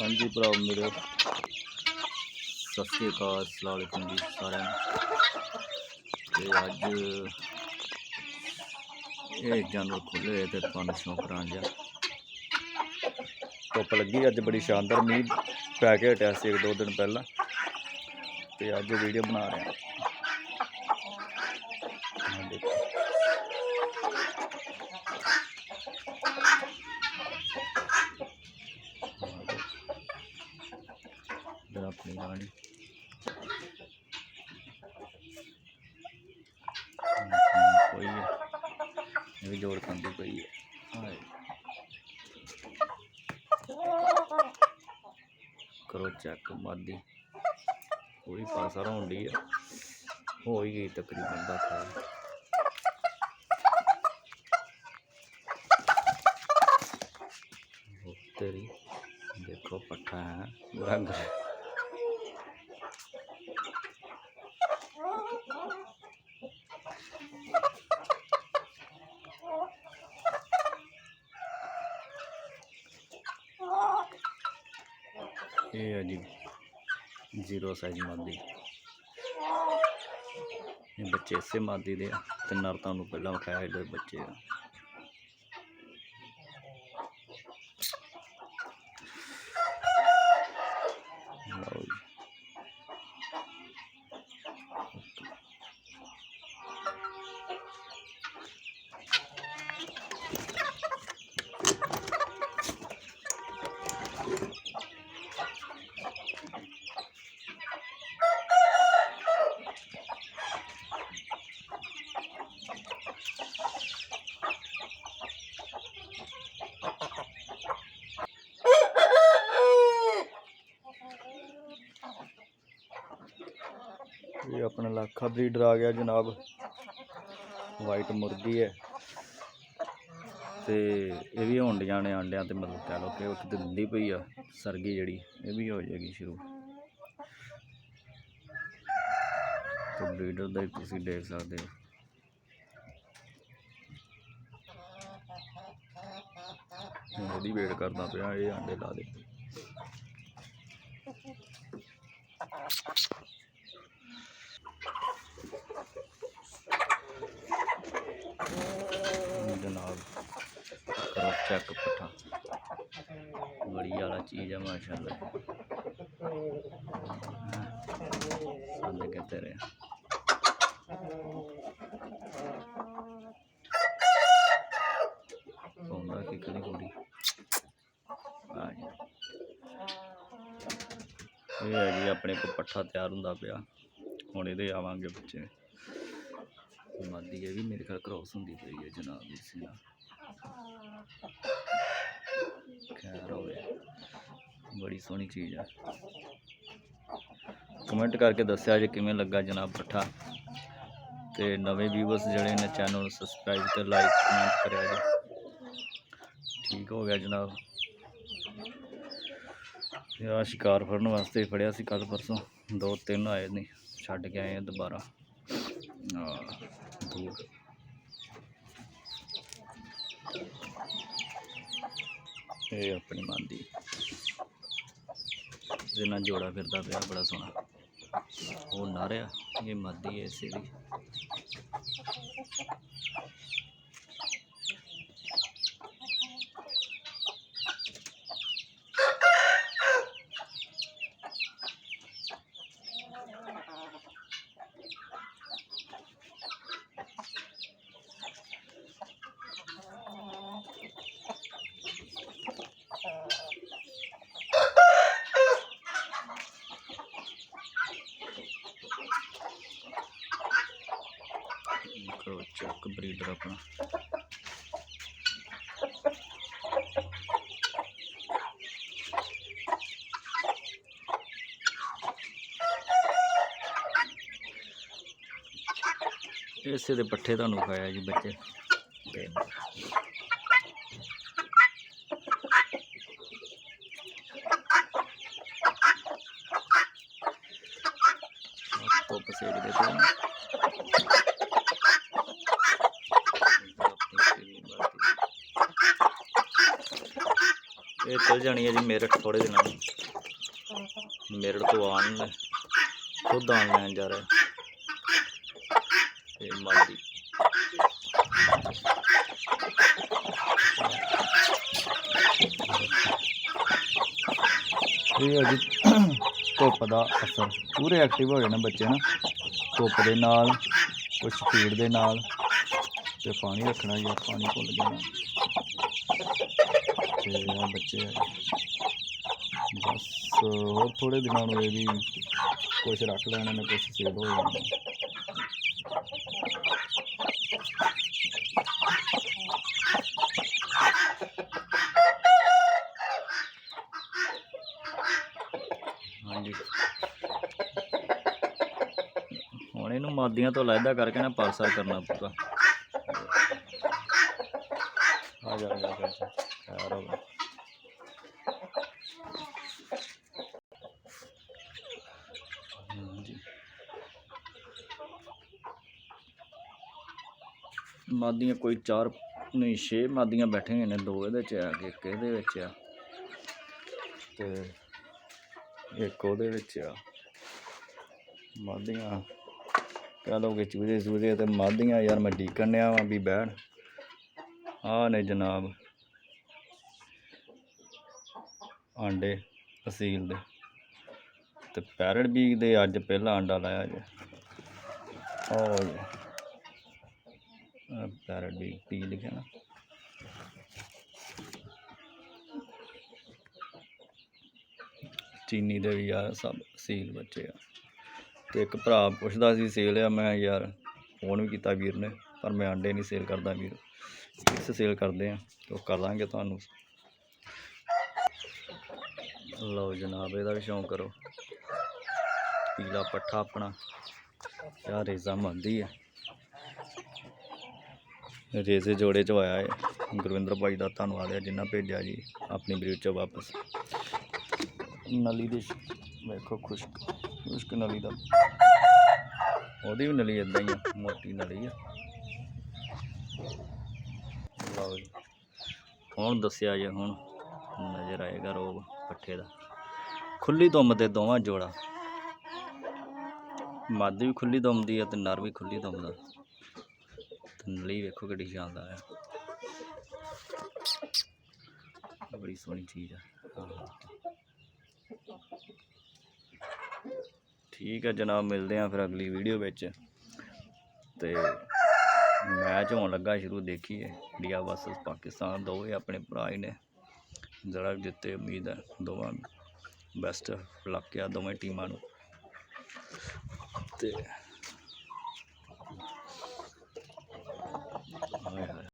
ਹਾਂਜੀ ਭਰਾ ਮੇਰੇ ਸਤਿ ਸ਼੍ਰੀ ਅਕਾਲ, ਅਸਲਾਮ ਜੀ ਸਾਰਿਆਂ ਤੇ ਅੱਜ ਇਹ ਜਾਨਵਰ ਖੁੱਲੇ ਹੋਏ ਤੇ ਤੁਹਾਨੂੰ ਸ਼ੌਂਕ ਰਾਂ ਜਾ ਧੁੱਪ ਲੱਗੀ, ਅੱਜ ਬੜੀ ਸ਼ਾਨਦਾਰ ਮੀਂਹ ਪੈ ਕੇ ਹਟਿਆ ਸੀ ਇੱਕ ਦੋ ਦਿਨ ਪਹਿਲਾਂ। ਤੇ ਅੱਜ ਵੀਡੀਓ ਬਣਾ ਰਹੇ ਇਧਰ ਆਪਣੀ ਰਾਣੀ ਕੋਈ ਹੈ। ਇਹ ਵੀ ਜੋੜ ਖਾਂਦੀ ਪਈ ਹੈ। ਹਾਏ। ਕਰੋ ਚੈੱਕ ਮਾਦੀ। ਪੂਰੀ ਪਾਸਾ ਹੁੰਦੀ ਹੈ ਹੋ ਹੀ ਗਈ ਤਕਰੀਬਨ ਦਾ ਖਾ। ਤੇਰੀ ਦੇਖੋ ਪੱਠਾ ਹੈ। ਰੰਗ। ਇਹ ਹੈ ਜੀ ਜ਼ੀਰੋ ਸਾਈਜ਼ ਮਾਦੀ। ਇਹ ਬੱਚੇ ਇਸੇ ਮਾਦੀ ਦੇ ਆ ਤੇ ਨਰ ਤੁਹਾਨੂੰ ਪਹਿਲਾਂ ਵਿਖਾਇਆ ਇਹਦੇ ਬੱਚੇ ਆ। ਇਹ ਆਪਣਾ ਲੱਖਾ ਬਰੀਡਰ ਆ ਗਿਆ ਜਨਾਬ। ਵਾਈਟ ਮੁਰਗੀ ਹੈ। ਤੇ ਇਹ ਵੀ ਹੁੰਡੀਆਂ ਨੇ ਆਂਡਿਆਂ ਤੇ ਮਤਲਬ ਕਹਿ ਲਓ ਕਿ ਉਹ ਦਿੰਦੀ ਪਈ ਆ, ਸਰਗੀ ਜਿਹੜੀ, ਇਹ ਵੀ ਹੋ ਜਾਏਗੀ ਸ਼ੁਰੂ। ਤੇ ਬਰੀਡਰ ਦਾ ਤੁਸੀਂ ਦੇਖ ਸਕਦੇ ਹੋ। ਉਹਦੀ ਵੇਟ ਕਰਦਾ ਪਿਆ, ਇਹ ਆਂਡੇ ਲਾ ਦੇ। ਜਨਾਬ ਕਰੋ ਚੈੱਕ ਪੱਠਾ। ਬੜੀ ਵਾਲਾ ਚੀਜ਼ ਆ, ਮਾਸ਼ਾਅੱਲਾ। ਸੰਦ ਕਿਤੇ ਰਹੇ? ਪਾਉਂਦਾ ਕਿ ਕਦੀ ਕੁੜੀ। ਇਹ ਹੈ ਜੀ, ਆਪਣੇ ਕੋ ਪੱਠਾ ਤਿਆਰ ਹੁੰਦਾ ਪਿਆ। ਹੁਣ ਇਹਦੇ ਆਵਾਂਗੇ ਬੱਚੇ। ਮਾਦੀ ਹੈ ਵੀ ਮੇਰੇ ਖਿਆਲ ਕ੍ਰੋਸ ਹੁੰਦੀ ਪਈ ਹੈ ਜਨਾਬ ਇਸ ਨਾਲ। ਖੈਰ ਹੋਵੇ ਬੜੀ ਸੋਹਣੀ ਚੀਜ਼ ਆ। ਕਮੈਂਟ ਕਰਕੇ ਦੱਸਿਆ ਜੇ ਕਿਵੇਂ ਲੱਗਾ ਜਨਾਬ ਪੱਠਾ। ਤੇ ਨਵੇਂ ਵੀਵਰਸ ਜਿਹੜੇ ਨੇ ਚੈਨਲ ਨੂੰ ਸਬਸਕ੍ਰਾਈਬ ਤੇ ਲਾਈਕ ਕਮੈਂਟ ਕਰਿਆ ਜੀ। ਠੀਕ ਹੋ ਗਿਆ ਜਨਾਬ। ਇਹ ਆਹ ਸ਼ਿਕਾਰ ਫੜਨ ਵਾਸਤੇ ਫੜਿਆ ਸੀ ਕੱਲ ਪਰਸੋਂ। ਦੋ ਤਿੰਨ ਆਏ ਨੇ, ਛੱਡ ਕੇ ਆਏ ਆ ਦੁਬਾਰਾ। ਦੂਰ ਇਹ ਆਪਣੀ ਮਾਦੀ। ਇਹਦੇ ਨਾਲ ਜੋੜਾ ਫਿਰਦਾ ਪਿਆ, ਬੜਾ ਸੋਹਣਾ। ਉਹ ਨਾਰਿਆ ਇਹ ਮਾਦੀ ਹੈ ਇਸੇ ਦੀ ਕਰੋ ਚੱਕ ਬਰੀਡਰ ਆਪਣਾ। ਇਸੇ ਦੇ ਪੱਠੇ ਤੁਹਾਨੂੰ ਖਾਇਆ ਜੀ ਬੱਚੇ। ਤੇ ਆਹ ਧੁੱਪ ਸੇਕਦੇ ਪਏ ਇਹ ਚਲ ਜਾਣੀ ਹੈ ਜੀ ਮੇਰਠ ਥੋੜੇ ਦਿਨਾਂ ਨੂੰ ਮੇਰਠ ਤੋਂ ਆਉਣ ਖੁਦ ਆਉਣ ਲੈਣ ਜਾ ਰਿਹਾ। ਤੇ ਮਾਲੀ। ਇਹ ਹੈ ਜੀ ਧੁੱਪ ਦਾ ਅਸਰ। ਪੂਰੇ ਐਕਟਿਵ ਹੋ ਜਾਣਾ ਬੱਚੇ ਨਾ। ਧੁੱਪ ਦੇ ਨਾਲ ਕੁਛ ਫੀਡ ਦੇ ਨਾਲ। ਤੇ ਪਾਣੀ ਰੱਖਣਾ ਯਾਰ ਪਾਣੀ ਭੁੱਲ ਗਿਆ ਤੇ ਆ ਬੱਚੇ। ਬਸ ਹੋਰ ਥੋੜੇ ਦਿਨਾਂ ਨੂੰ ਇਹ ਵੀ ਕੁਛ ਰੱਖ ਲੈਣੇ ਨੇ ਕੁਛ ਸੇਲ ਹੋ ਜਾਣਾ ਹਾਂਜੀ। ਹੁਣ ਇਹਨੂੰ ਮਾਦੀਆਂ ਤੋਂ ਲੈਦਾ ਕਰਕੇ ਨਾ ਪਾਸਾ ਕਰਨਾ ਪਊਗਾ। ਆ ਜਾ ਆ ਜਾ। ਆ ਹੋ ਗਿਆ ਮਾਦੀਆਂ ਕੋਈ ਚਾਰ ਨਹੀਂ, ਛੇ ਮਾਦੀਆਂ ਬੈਠੇ ਹੋਏ ਨੇ ਦੋ ਇਹਦੇ ਚ ਆ ਕੇ ਇੱਕ ਇਹਦੇ ਵਿੱਚ ਆ ਤੇ ਇੱਕ ਉਹਦੇ ਵਿੱਚ ਆ। ਮਾਦੀਆਂ ਕਹ ਲਓਗੇ ਚੂਹੇ ਚੂਹੇ ਤੇ ਮਾਦੀਆਂ ਯਾਰ ਮੈਂ ਡੀਕਣ ਡਿਆ ਵੀ ਬਹਿਣ। ਆ ਨੇ ਜਨਾਬ। ਆਂਡੇ, ਅਸੀਲ ਦੇ। ਤੇ ਪੈਰਟ ਵੀ ਦੇ ਅੱਜ ਪਹਿਲਾ ਆਂਡਾ ਲਾਇਆ ਜੇ। ਔਰ ਪੈਰਟ ਵੀ ਪੀ ਲਿਖਿਆ ਨਾ। ਚੀਨੀ ਦੇ ਵੀ ਆ ਸਭ ਸੀਲ ਬੱਚੇ ਆ। ਤੇ ਇੱਕ ਭਰਾ ਪੁੱਛਦਾ ਸੀ ਸੇਲ ਆ, ਮੈਂ ਯਾਰ ਫੋਨ ਵੀ ਕੀਤਾ ਵੀਰ ਨੇ, ਪਰ ਮੈਂ ਆਂਡੇ ਨਹੀਂ ਸੇਲ ਕਰਦਾ ਵੀਰ। ਇਸ ਸੇਲ ਕਰਦੇ ਆ? ਤੇ ਉਹ ਕਰ ਦਾਂਗੇ ਤੁਹਾਨੂੰ। ਲਓ ਜਨਾਬ, ਇਹਦਾ ਵੀ ਸ਼ੌਂਕ ਕਰੋ। ਪੀਲਾ ਪੱਠਾ ਆਪਣਾ। ਯਾ ਰੇਜ਼ਾ ਮੰਦੀ ਹੈ ਰੇਜ਼ੇ ਜੋੜੇ ਚ ਆਇਆ ਹੈ ਗੁਰਵਿੰਦਰ ਭਾਈ ਦਾ ਧੰਨਵਾਦ ਹੈ ਜਿਨ੍ਹਾਂ ਭੇਜਿਆ ਜੀ, ਆਪਣੀ ਬਰੀਡ ਚ ਵਾਪਸ। ਨਲੀ ਦੇ ਵੇਖੋ, ਖੁਸ਼ਕ ਖੁਸ਼ਕ ਨਲੀ ਦਾ। ਉਹਦੀ ਵੀ ਨਲੀ ਇਦਾਂ ਹੀ ਆ ਮੋਟੀ ਨਲੀ ਆ ਲਓ ਜੀ। ਹੁਣ ਦੱਸਿਆ ਜੇ ਹੁਣ? ਨਜ਼ਰ ਆਏਗਾ ਰੋਗ। ਪੱਠੇ ਦਾ। ਖੁੱਲੀ ਦੁੰਮ ਤੇ ਦੋਵਾਂ ਜੋੜਾ। ਮੱਧ ਵੀ ਖੁੱਲੀ ਦੁੰਮਦੀ ਆ ਤੇ ਨਰ ਵੀ ਖੁੱਲੀ ਦੁੰਮਦਾ ਤੇ ਨਲੀ ਵੇਖੋ ਕਿੱਡੀ ਸ਼ਾਨਦਾਰ ਆ। ਬੜੀ ਸੋਹਣੀ ਚੀਜ਼ ਆ। ਠੀਕ ਹੈ ਜਨਾਬ, ਮਿਲਦੇ ਆ ਫਿਰ ਅਗਲੀ ਵੀਡੀਓ ਵਿੱਚ। ਤੇ ਮੈਚ ਹੋਣ ਲੱਗਾ ਸ਼ੁਰੂ, ਦੇਖੀਏ। ਇੰਡੀਆ ਵਰਸਸ ਪਾਕਿਸਤਾਨ ਦੋਵੇਂ ਆਪਣੇ ਭਰਾ ਹੀ ਨੇ। ਜਿਹੜਾ ਜਿੱਤੇ ਉਮੀਦ ਹੈ ਦੋਵਾਂ ਬੈਸਟ ਲੱਕ ਆ ਦੋਵੇਂ ਟੀਮਾਂ ਨੂੰ। ਤੇ